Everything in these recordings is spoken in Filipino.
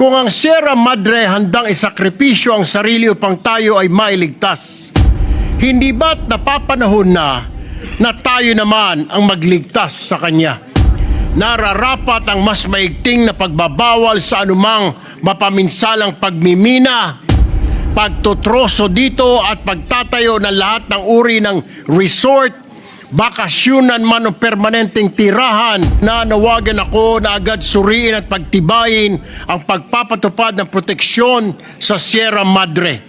Kung ang Sierra Madre handang isakripisyo ang sarili upang tayo ay mailigtas, hindi ba't napapanahon na na tayo naman ang magligtas sa Kanya? Nararapat ang mas maigting na pagbabawal sa anumang mapaminsalang pagmimina, pagtutroso dito at pagtatayo ng lahat ng uri ng resort, bakasyunan man o permanenteng tirahan na nawagan ako na agad suriin at pagtibayin ang pagpapatupad ng proteksyon sa Sierra Madre.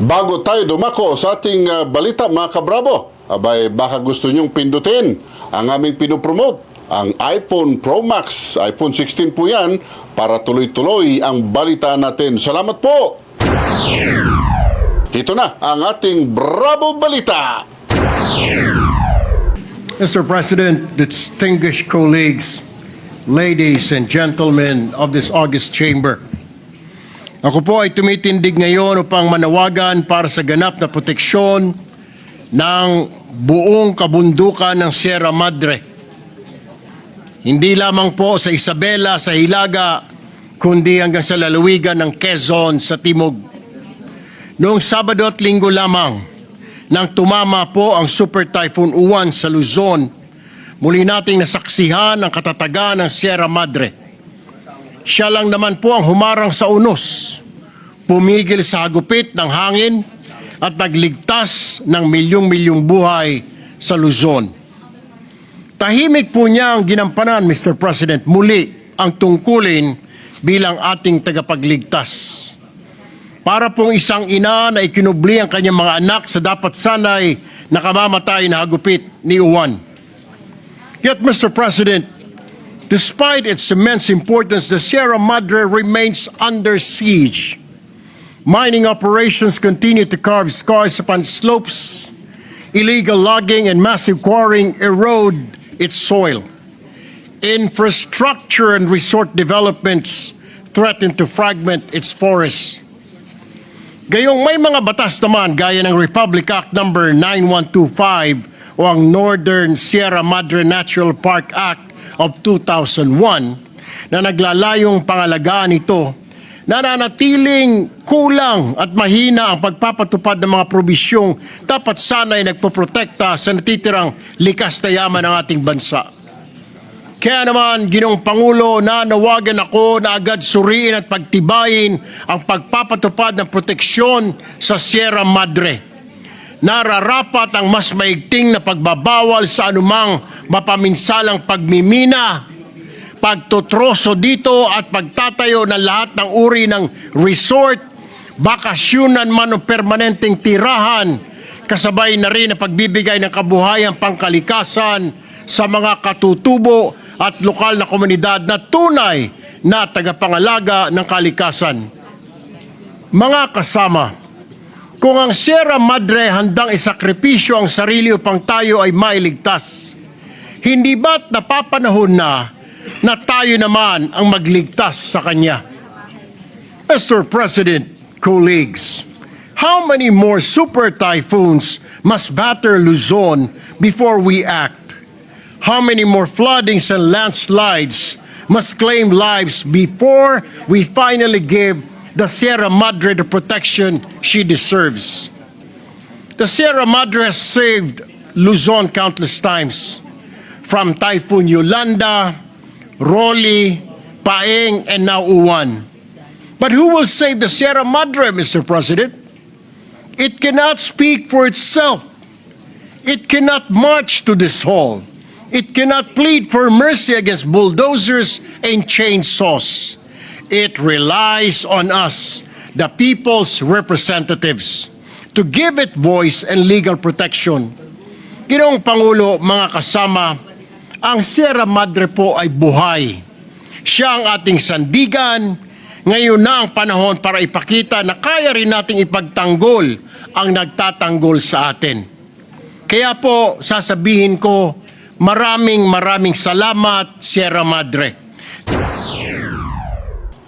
Bago tayo dumako sa ating ah, balita mga kabrabo, abay baka gusto nyong pindutin ang aming pinopromote, ang iPhone Pro Max, iPhone 16 po yan, para tuloy-tuloy ang balita natin. Salamat po! Ito na ang ating Bravo Balita! Mr. President, distinguished colleagues, ladies and gentlemen of this August chamber, ako po ay tumitindig ngayon upang manawagan para sa ganap na proteksyon ng buong kabundukan ng Sierra Madre. Hindi lamang po sa Isabela, sa Hilaga, kundi hanggang sa lalawigan ng Quezon sa Timog. Noong Sabado at Linggo lamang, nang tumama po ang Super Typhoon Uwan sa Luzon, muli nating nasaksihan ang katatagan ng Sierra Madre. Siya lang naman po ang humarang sa unos, pumigil sa hagupit ng hangin at nagligtas ng milyong-milyong buhay sa Luzon. Tahimik po niya ang ginampanan, Mr. President, muli ang tungkulin bilang ating tagapagligtas. Para pong isang ina na ikinubli ang kanyang mga anak sa dapat sanay nakamamatay na hagupit ni Uwan. Yet, Mr. President, despite its immense importance, the Sierra Madre remains under siege. Mining operations continue to carve scars upon slopes. Illegal logging and massive quarrying erode its soil. Infrastructure and resort developments threaten to fragment its forests. Gayong may mga batas naman gaya ng Republic Act number 9125 o ang Northern Sierra Madre Natural Park Act of 2001 na naglalayong pangalagaan ito na nanatiling kulang at mahina ang pagpapatupad ng mga probisyong dapat sana'y nagpoprotekta sa natitirang likas na yaman ng ating bansa. Kaya naman, Ginong Pangulo, nanawagan ako na agad suriin at pagtibayin ang pagpapatupad ng proteksyon sa Sierra Madre. Nararapat ang mas maigting na pagbabawal sa anumang mapaminsalang pagmimina, pagtutroso dito at pagtatayo ng lahat ng uri ng resort, bakasyunan man o permanenteng tirahan, kasabay na rin ang pagbibigay ng kabuhayang pangkalikasan sa mga katutubo at lokal na komunidad na tunay na tagapangalaga ng kalikasan. Mga kasama, kung ang Sierra Madre handang isakripisyo ang sarili upang tayo ay mailigtas, hindi ba't napapanahon na na tayo naman ang magligtas sa Kanya? Mr. President, colleagues, how many more super typhoons must batter Luzon before we act? How many more floodings and landslides must claim lives before we finally give the Sierra Madre the protection she deserves? The Sierra Madre has saved Luzon countless times. From Typhoon Yolanda, Rolly, Paeng, and now Uwan. But who will save the Sierra Madre, Mr. President? It cannot speak for itself. It cannot march to this hall. It cannot plead for mercy against bulldozers and chainsaws. It relies on us, the people's representatives, to give it voice and legal protection. Ginoong Pangulo, mga kasama, ang Sierra Madre po ay buhay. Siya ang ating sandigan. Ngayon na ang panahon para ipakita na kaya rin nating ipagtanggol ang nagtatanggol sa atin. Kaya po, sasabihin ko, maraming maraming salamat, Sierra Madre.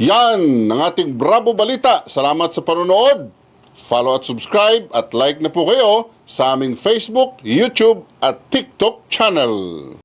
Yan ang ating Bravo Balita. Salamat sa panonood. Follow at subscribe at like na po kayo sa aming Facebook, YouTube at TikTok channel.